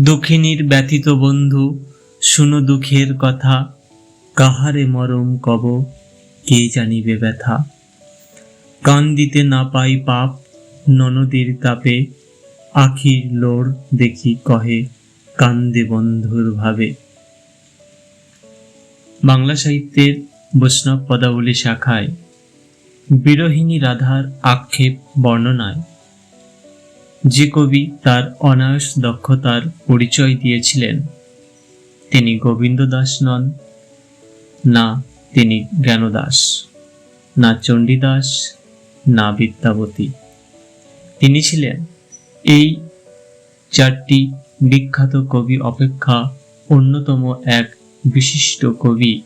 দুঃখিনীর ব্যথিত বন্ধু, শুনো দুঃখের কথা, কাহারে মরম কব, কে জানিবে ব্যথা? কান দিতে না পাই পাপ, ননদীর তাপে, আখির লোর দেখি কহে, কান্দে বন্ধুর ভাবে। বাংলা সাহিত্যের বৈষ্ণব পদাবলী শাখায়, বিরোহিণী রাধার আক্ষেপ বর্ণনায়। যে কবি তার অনায়াস দক্ষতার পরিচয় দিয়েছিলেন, তিনি গোবিন্দ দাস নন, না তিনি জ্ঞানদাস, না চণ্ডীদাস, না বিদ্যাবতী। তিনি ছিলেন এই চারটি বিখ্যাত কবি অপেক্ষা অন্যতম এক বিশিষ্ট কবি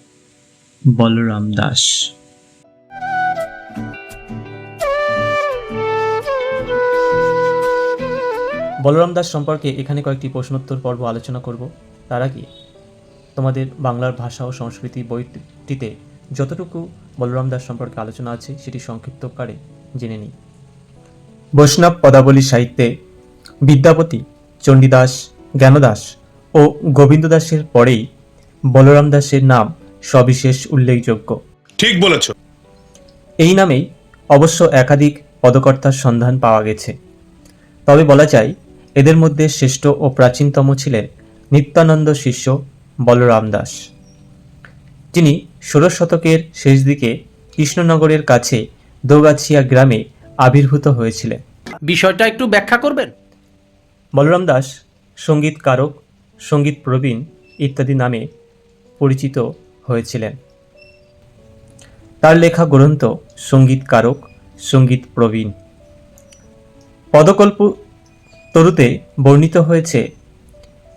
বলরাম দাস। বলরাম দাস সম্পর্কে এখানে কয়েকটি প্রশ্নোত্তর পর্ব আলোচনা করব। তার আগে তোমাদের বাংলার ভাষা ও সংস্কৃতি বইটিতে যতটুকু বলরাম দাস সম্পর্কে আলোচনা আছে সেটি সংক্ষিপ্ত সংক্ষিপ্তকারে জেনে নিই। বৈষ্ণব পদাবলী সাহিত্যে বিদ্যাপতি চণ্ডীদাস জ্ঞানদাস ও গোবিন্দ দাসের পরেই বলরাম দাসের নাম সবিশেষ উল্লেখযোগ্য। ঠিক বলেছ। এই নামেই অবশ্য একাধিক পদকর্তার সন্ধান পাওয়া গেছে। তবে বলা যায় এদের মধ্যে শ্রেষ্ঠ ও প্রাচীনতম ছিলেন নিত্যানন্দ শিষ্য বলরাম দাস। যিনি ষোড়শ শতকের শেষ দিকে কৃষ্ণনগরের কাছে দোগাছিয়া গ্রামে আবির্ভূত হয়েছিলেন। বিষয়টা একটু ব্যাখ্যা করবেন? বলরাম দাস সঙ্গীতকারক সংগীত প্রবীণ ইত্যাদি নামে পরিচিত হয়েছিলেন। তার লেখা গ্রন্থ সঙ্গীতকারক সংগীত প্রবীণ। পদকল্প তরুতে বর্ণিত হয়েছে।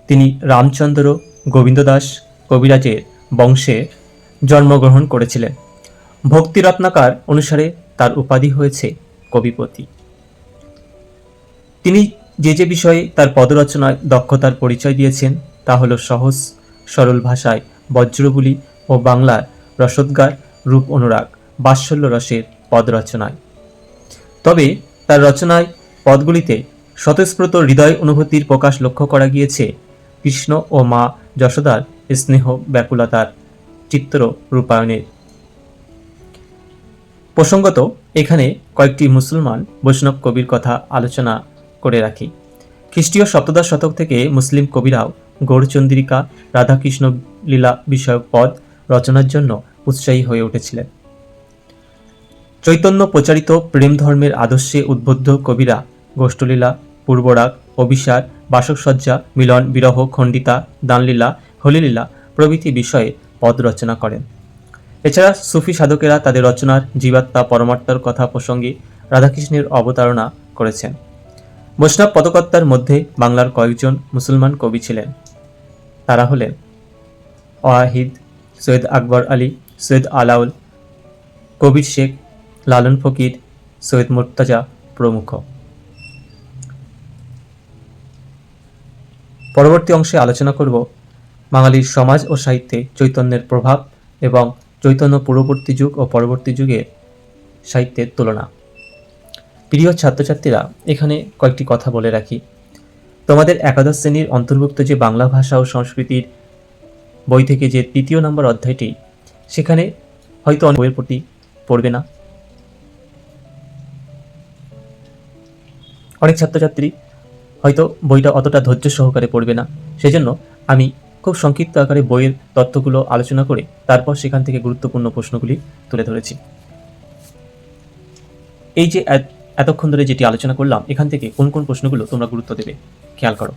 তিনি রামচন্দ্র গোবিন্দ দাস কবিরাজের বংশে জন্মগ্রহণ করেছিলেন। ভক্তিরত্নাকার অনুসারে তার উপাধি হয়েছে কবিপতি। তিনি যে যে বিষয়ে তার পদরচনায় দক্ষতার পরিচয় দিয়েছেন, তা হল সহজ, সরল ভাষায় বজ্রবুলি ও বাংলার রসোদ্গার রূপ অনুরাগ, বাৎসল্য রসের পদ রচনায় তবে তার রচনায় পদগুলিতে স্বতঃস্ফূর্ত হৃদয় অনুভূতির প্রকাশ লক্ষ্য করা গিয়েছে কৃষ্ণ ও মা যশোদার স্নেহ ব্যাকুলতার চিত্র রূপায়ণের। প্রসঙ্গত, এখানে কয়েকটি মুসলমান বৈষ্ণব কবির কথা আলোচনা করে রাখি। খ্রিস্টীয় সপ্তদশ শতক থেকে মুসলিম কবিরাও গৌরচন্দ্রিকা রাধাকৃষ্ণ লীলা বিষয়ক পদ রচনার জন্য উৎসাহী হয়ে উঠেছিলেন। চৈতন্য প্রচারিত প্রেম ধর্মের আদর্শে উদ্বুদ্ধ কবিরা গোষ্ঠলীলা পূর্বরাগ অভিসার, বাসকসজ্জা, মিলন, বিরহ, খণ্ডিতা, দানলীলা, হোলিলীলা প্রভৃতি বিষয়ে পদ রচনা করেন। এছাড়া সুফি সাধকেরা তাদের রচনার জীবাত্মা পরমাত্মার কথা প্রসঙ্গে রাধাকৃষ্ণের অবতারণা করেছেন। বৈষ্ণব পদকর্তার মধ্যে বাংলার কয়েকজন মুসলমান কবি ছিলেন। তারা হলেন ওয়াহিদ, সৈয়দ আকবর আলী, সৈয়দ আলাউল, কবির শেখ, লালন ফকির, সৈয়দ মুর্তাজা প্রমুখ। পরবর্তী অংশে আলোচনা করব বাঙালির সমাজ ও সাহিত্যে চৈতন্যের প্রভাব এবং চৈতন্য পূর্ববর্তী যুগ ও পরবর্তী যুগের সাহিত্যের তুলনা। প্রিয় ছাত্রছাত্রীরা, এখানে কয়েকটি কথা বলে রাখি। তোমাদের একাদশ শ্রেণির অন্তর্ভুক্ত যে বাংলা ভাষা ও সংস্কৃতির বই থেকে যে তৃতীয় নম্বর অধ্যায়টি, সেখানে হয়তো অনেক বইয়ের প্রতি পড়বে না। অনেক ছাত্রছাত্রী হয়তো বইটা অতটা ধৈর্য সহকারে পড়বে না। সেজন্য আমি খুব সংক্ষিপ্ত আকারে বইয়ের তথ্যগুলো আলোচনা করে তারপর সেখান থেকে গুরুত্বপূর্ণ প্রশ্নগুলি তুলে ধরেছি। এই যে এতক্ষণ ধরে যেটি আলোচনা করলাম, এখান থেকে কোন কোন প্রশ্নগুলো তোমরা গুরুত্ব দেবে, খেয়াল করো।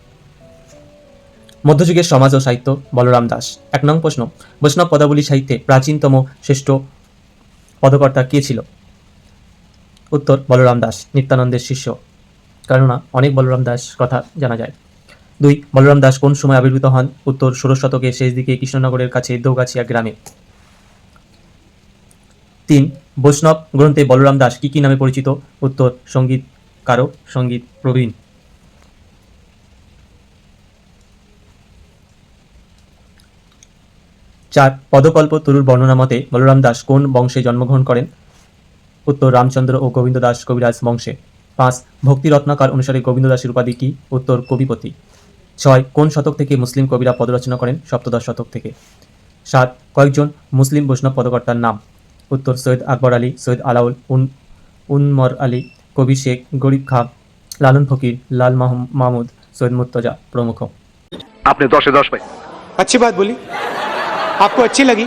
মধ্যযুগের সমাজ ও সাহিত্য, বলরাম দাস। এক নং প্রশ্ন, বৈষ্ণব পদাবলী সাহিত্যে প্রাচীনতম শ্রেষ্ঠ পদকর্তা কে ছিল? উত্তর, বলরাম দাস, নিত্যানন্দের শিষ্য। কেননা অনেক বলরাম দাস কথা জানা যায়। দুই, বলরাম দাস কোন সময় আবির্ভূত হন? উত্তর, ষোড়শ শতকের শেষ দিকে কৃষ্ণনগরের কাছে দৌগাছিয়া গ্রামে। তিন, বৈষ্ণব গ্রন্থে বলরাম দাস কি কি নামে পরিচিত? উত্তর, সংগীত কারক, সংগীত প্রবীণ। চার, পদকল্প তরুর বর্ণনা মতে বলরাম দাস কোন বংশে জন্মগ্রহণ করেন? উত্তর, রামচন্দ্র ও গোবিন্দ দাস কবিরাজ বংশে। পাঁচ ভক্তি রত্নাকার অনুসারে গোবিন্দ দাসের উপাধি কি উত্তর কবিপতি ছয় কোন শতক থেকে মুসলিম কবিরা পদরচনা করেন সপ্তদশ শতক থেকে সাত কয়েকজন মুসলিম বৈষ্ণব পদকর্তার নাম উত্তর সৈয়দ আকবর আলী সৈয়দ আলাউল উন উনমর আলী কবির শেখ গরিব খাঁ লালন ফকির লাল মাহম- মাহমুদ সৈয়দ মুর্তজা প্রমুখ আপনি দশে দশ পাই अच्छी बात बोली आपको अच्छी लगी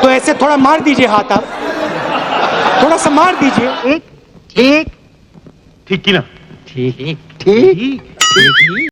तो ऐसे थोड़ा मार दीजिए हाथ आप थोड़ा सा मार दीजिए ঠিক কিনা ঠিক ঠিক